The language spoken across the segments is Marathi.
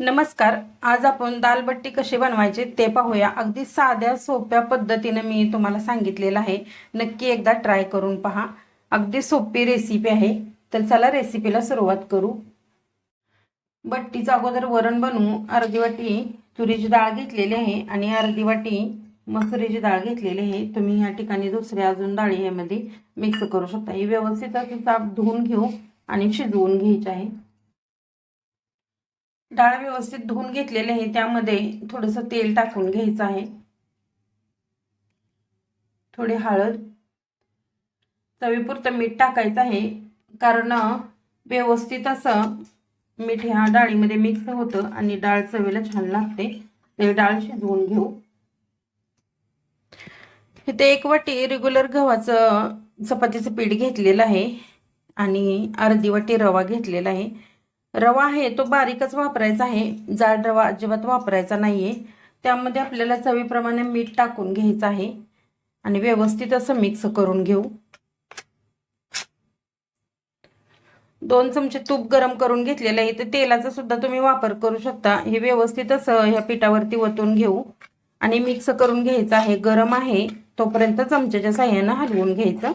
नमस्कार आज आपण दालबट्टी कशी बनवायची ते पाहूया. अगदी साध्या सोप्या पद्धतीने मी तुम्हाला सांगितलेलं आहे. नक्की एकदा ट्राय करून पहा. अगदी सोपी रेसिपी आहे. तर चला रेसिपीला सुरुवात करू. बट्टीचं अगोदर वरण बनवू. अर्धी वाटी तुरीची डाळ घेतलेली आहे आणि अर्धी वाटी मसुरीची डाळ घेतलेली आहे. तुम्ही ह्या ठिकाणी दुसऱ्या अजून डाळी ह्यामध्ये मिक्स करू शकता. ही व्यवस्थित ताप धुवून घेऊ आणि शिजवून घ्यायची आहे. डाळ व्यवस्थित धुवून घेतलेले आहे. त्यामध्ये थोडंसं तेल टाकून घ्यायचं आहे. थोडी हळद चवीपुरतं मीठ टाकायचं आहे. कारण व्यवस्थित असं मीठ ह्या डाळीमध्ये मिक्स होतं आणि डाळ चवीला छान लागते. ते डाळ शिजवून घेऊ. इथे एक वाटी रेग्युलर गव्हाचं चपातीचं पीठ घेतलेलं आहे. आणि अर्धी वाटी रवा घेतलेला आहे. रवा आहे तो बारीकच वापरायचा आहे. जाड रवा अजिबात वापरायचा नाहीये. त्यामध्ये आपल्याला चवीप्रमाणे मीठ टाकून घ्यायचं आहे. आणि व्यवस्थित असं मिक्स करून घेऊ. दोन चमचे तूप गरम करून घेतलेलं आहे. तर तेलाचा सुद्धा तुम्ही वापर करू शकता. हे व्यवस्थित असं ह्या पिठावरती वतून घेऊ. आणि मिक्स करून घ्यायचं आहे. गरम आहे तोपर्यंत चमच्याच्या साह्यानं हलवून घ्यायचं.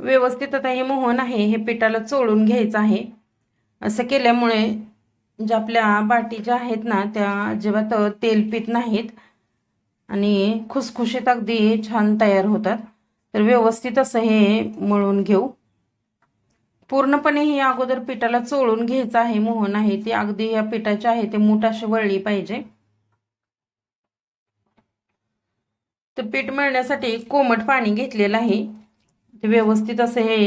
व्यवस्थित आता हे मोहन आहे हे पिठाला चोळून घ्यायचं आहे. असं केल्यामुळे ज्या आपल्या बाटी आहेत ना त्या अजिबात तेल पित नाहीत आणि खुसखुशीत अगदी छान तयार होतात. तर व्यवस्थित असं हे मळून घेऊ. पूर्णपणे हे अगोदर पिठाला चोळून घ्यायचं आहे मोहन आहे ते अगदी या पिठाचे आहे ते मूठ अशी वळली पाहिजे. तर पीठ मळण्यासाठी कोमट पाणी घेतलेलं आहे. ते व्यवस्थित असं हे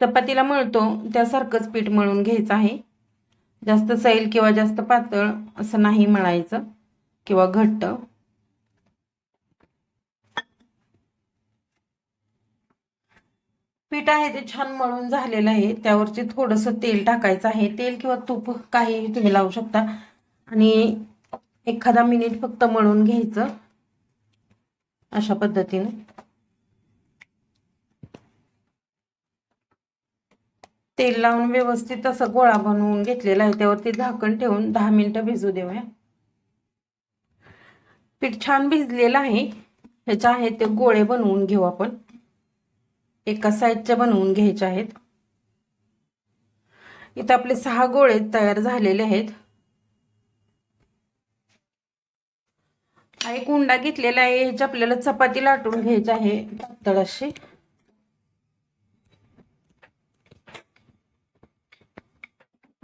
चपातीला मळतो त्यासारखंच पीठ मळून घ्यायचं आहे. जास्त सैल किंवा जास्त पातळ असं नाही मळायचं किंवा घट्ट. पीठ आहे ते छान मळून झालेलं आहे. त्यावरती थोडंसं तेल टाकायचं आहे. तेल किंवा तूप काही तुम्ही लावू शकता. आणि एखादा मिनिट फक्त मळून घ्यायचं. अशा पद्धतीने. तेल लावून व्यवस्थित असं गोळा बनवून घेतलेला आहे. त्यावरती झाकण ठेवून दहा मिनिटं भिजू देऊया. पीठ छान भिजलेलं आहे. ह्याच्या आहे ते गोळे बनवून घेऊ आपण. एका साईडचे बनवून घ्यायचे आहेत. इथं आपले सहा गोळे तयार झालेले आहेत. हा एक उंडा घेतलेला आहे. ह्याची आपल्याला चपाती लाटून घ्यायची आहे. पातळ अशी.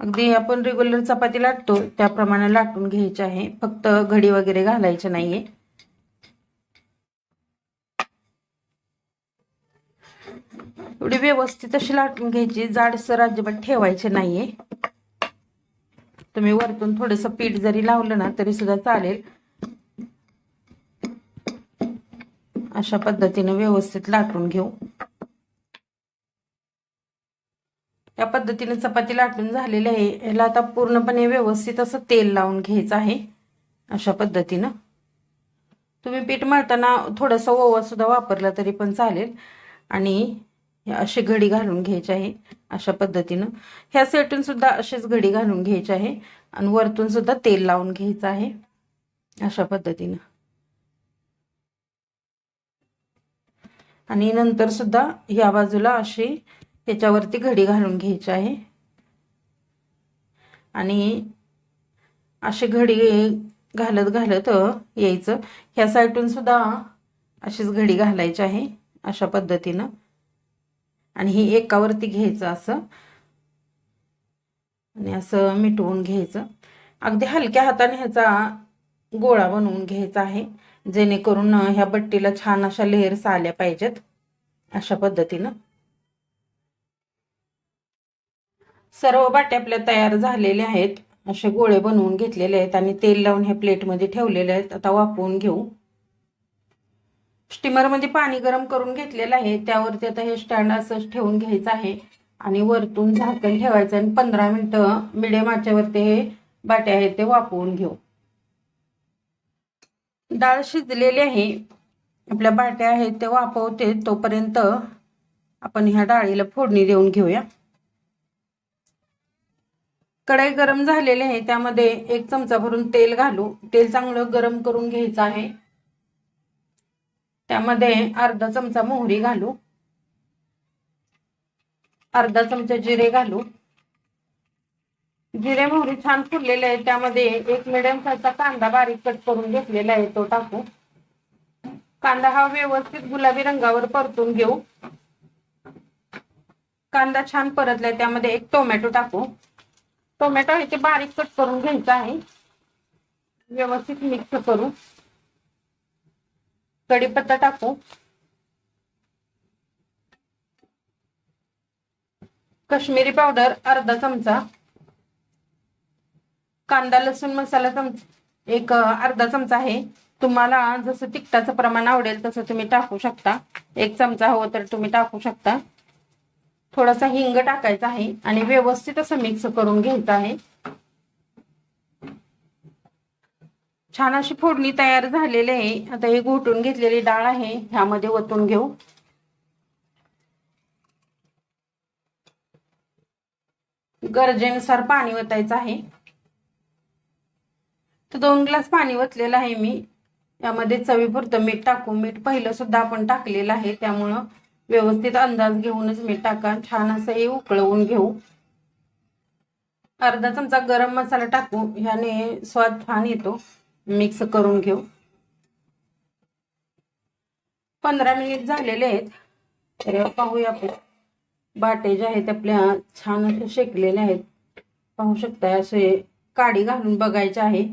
अगदी आपण रेग्युलर चपाती लाटतो त्याप्रमाणे लाटून घ्यायचे आहे. फक्त घडी वगैरे घालायचे नाहीये. एवढी व्यवस्थित अशी लाटून घ्यायची जाडसर अजिबात ठेवायचे नाहीये. तुम्ही वरतून थोडस पीठ जरी लावलं ना तरी सुद्धा चालेल. अशा पद्धतीने व्यवस्थित लाटून घेऊ. या पद्धतीने चपाती लाटून झालेली आहे. याला आता पूर्णपणे व्यवस्थित असं तेल लावून घ्यायचं आहे. अशा पद्धतीनं. तुम्ही पीठ मळताना थोडंसं ओवा सुद्धा वापरला तरी पण चालेल. आणि अशी घडी घालून घ्यायची आहे. अशा पद्धतीनं. ह्या सेटून सुद्धा अशीच घडी घालून घ्यायची आहे. आणि वरतून सुद्धा तेल लावून घ्यायचं आहे. अशा पद्धतीनं. आणि नंतर सुद्धा या बाजूला अशी त्याच्यावरती घडी घालून घ्यायची आहे. आणि अशी घडी घालत घालत यायचं. ह्या साईडून सुद्धा अशीच घडी घालायची आहे अशा पद्धतीनं. आणि ही एकावरती घ्यायचं असं. आणि असं मिटवून घ्यायचं. अगदी हलक्या हाताने ह्याचा गोळा बनवून घ्यायचा आहे. जेणेकरून ह्या बट्टीला छान अशा लेअर्स आल्या पाहिजेत अशा पद्धतीनं. सर्व बाटे आपल्या तयार झालेले आहेत. असे गोळे बनवून घेतलेले आहेत आणि तेल लावून हे प्लेटमध्ये ठेवलेले आहेत. आता वापरून घेऊ. स्टीमरमध्ये पाणी गरम करून घेतलेलं आहे. त्यावरती आता हे स्टँड असंच ठेवून घ्यायचं आहे. आणि वरतून झाकण ठेवायचं आणि पंधरा मिनटं मिडियम आच्यावरती हे बाटे आहेत ते वापरून घेऊ. डाळ शिजलेली आहे. आपल्या बाट्या आहेत ते वापवते तोपर्यंत आपण ह्या डाळीला फोडणी देऊन घेऊया. कढई गरम झालेली आहे त्यामध्ये एक चमचा भरून तेल घालू. तेल चांगलं गरम करून घ्यायचं आहे. त्यामध्ये अर्धा चमचा मोहरी घालू. अर्धा चमचा जिरे घालू. जिरे मोहरी छान फुललेले आहे त्यामध्ये एक मिडियम साईजचा कांदा बारीक कट करून घेतलेला आहे तो टाकू. कांदा हा व्यवस्थित गुलाबी रंगावर परतून घेऊ. कांदा छान परतलाय त्यामध्ये एक टोमॅटो टाकू. टोमॅटो ह्याचे ते बारीक कट करून घ्यायचं आहे. व्यवस्थित मिक्स करू. कढीपत्ता टाकू. कश्मीरी पावडर अर्धा चमचा. कांदा लसूण मसाला चमचा एक अर्धा चमचा आहे. तुम्हाला जसं तिखटाचं प्रमाण आवडेल तसं तुम्ही टाकू शकता. एक चमचा हवं तर तुम्ही टाकू शकता. थोडासा हिंग टाकायचा आहे आणि व्यवस्थित असं मिक्स करून घ्यायचं आहे. छान अशी फोडणी तयार झालेली आहे. आता हे घोटून घेतलेली डाळ आहे. ह्यामध्ये ओतून घेऊ. गरजेनुसार पाणी ओतायचं आहे. तर दोन ग्लास पाणी ओतलेलं आहे मी. यामध्ये चवीपुरतं मीठ टाकू. मीठ पहिलं सुद्धा आपण टाकलेलं आहे. त्यामुळं व्यवस्थित अंदाज घेऊनच मीठ टाका. छान असं हे उकळवून घेऊ. अर्धा चमचा गरम मसाला टाकू. ह्याने स्वाद छान येतो. मिक्स करून घेऊ. पंधरा मिनिट झालेले आहेत. तर पाहूया आपण. बाटे जे आहेत आपल्या छान असे शेकलेले आहेत. पाहू शकता असे काडी घालून बघायचे आहे.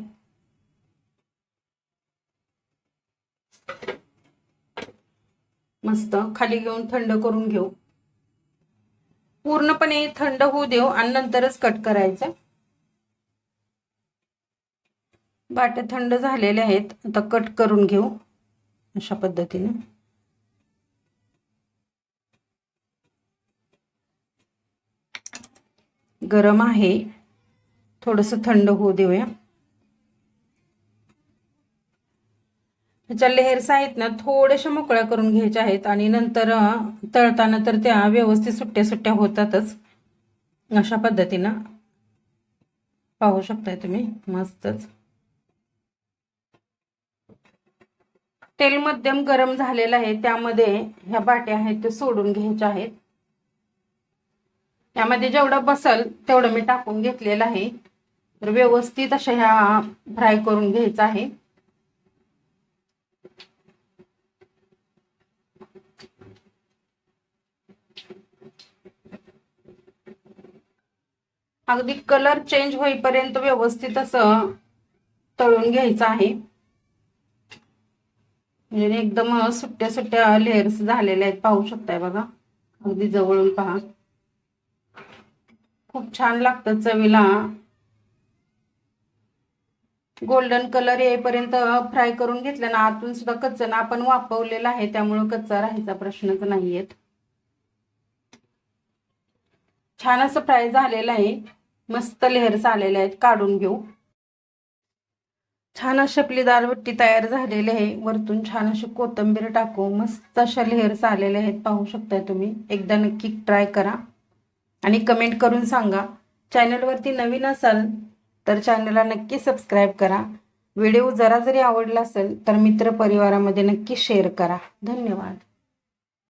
मस्त खाली घेऊन थंड करून घेऊ. पूर्णपणे थंड होऊ देऊ आणि नंतरच कट करायचं. बाटे थंड झालेले आहेत आता कट करून घेऊ अशा पद्धतीने. गरम आहे थोडस थंड होऊ देऊया. ह्याच्या लेहर्स आहेत ना थोड्याशा मोकळ्या करून घ्यायच्या आहेत आणि नंतर तळताना तर त्या व्यवस्थित सुट्ट्या सुट्ट्या होतातच. अशा पद्धतीनं पाहू शकताय तुम्ही. मस्तच. तेल मध्यम गरम झालेलं आहे. त्यामध्ये ह्या बाट्या आहेत ते सोडून घ्यायच्या आहेत. त्यामध्ये जेवढं बसल तेवढं मी टाकून घेतलेलं आहे. तर व्यवस्थित अशा ह्या फ्राय करून घ्यायचं आहे. अगदी कलर चेंज होईपर्यंत व्यवस्थित असं तळून घ्यायचं आहे. म्हणजे एकदम सुट्ट्या सुट्ट्या लेअर्स झालेल्या आहेत पाहू शकताय बघा. अगदी जवळून पहा. खूप छान लागतं चवीला. गोल्डन कलर येईपर्यंत फ्राय करून घेतलं ना आतून सुद्धा कच्चा ना आपण वापरलेला आहे त्यामुळं कच्चा राहायचा प्रश्नच नाहीयेत. छान असं फ्राय झालेलं आहे. मस्त लेहर्स आलेले आहेत काढून घेऊ. छान अशी आपली दालबट्टी तयार झालेली आहे. वरतून छान अशी कोथंबीर टाकू. मस्त अशा लेहर्स आलेले आहेत पाहू शकताय तुम्ही. एकदा नक्की ट्राय करा. आणि कमेंट करून सांगा. चॅनलवरती नवीन असाल तर चॅनलला नक्की सबस्क्राईब करा. व्हिडिओ जरा जरी आवडला असेल तर मित्रपरिवारामध्ये नक्की शेअर करा. धन्यवाद.